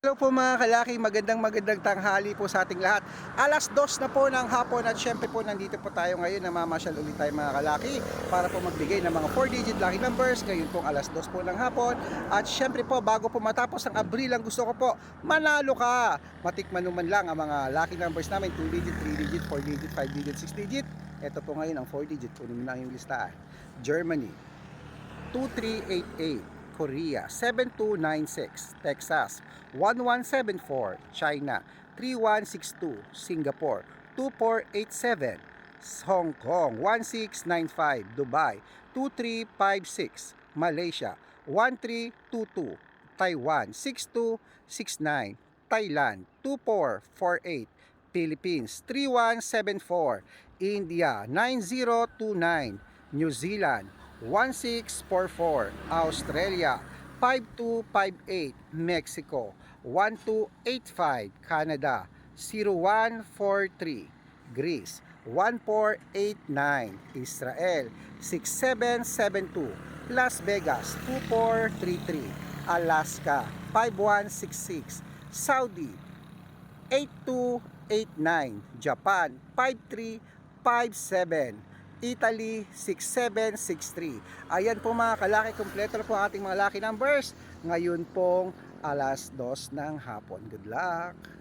Hello po mga kalaki, magandang magandang tanghali po sa ating lahat. Alas dos na po ng hapon at syempre po nandito po tayo ngayon, namamasyal ulit tayo mga kalaki para po magbigay ng mga 4-digit lucky numbers. Ngayon pong alas dos po ng hapon at syempre po bago po matapos ang Abril, ang gusto ko po, manalo ka! Matikman naman lang ang mga lucky numbers namin, 2-digit, 3-digit, 4-digit, 5-digit, 6-digit. Ito po ngayon ang 4-digit, kunin mo lang yung listahan. Germany, 2388 Korea 7296 Texas 1174 China 3162 Singapore 2487 Hong Kong 1695 Dubai 2356 Malaysia 1322 Taiwan 6269 Thailand 2448 Philippines 3174 India 9029 New Zealand 1644 Australia 5258 Mexico 1285 Canada 0143 Greece 1489 Israel 6772 Las Vegas 2433 Alaska 5166 Saudi 8289 Japan 5357 Italy 6763 Ayan po mga kalaki Kompleto po ang ating mga lucky numbers. Ngayon pong alas dos ng hapon. Good luck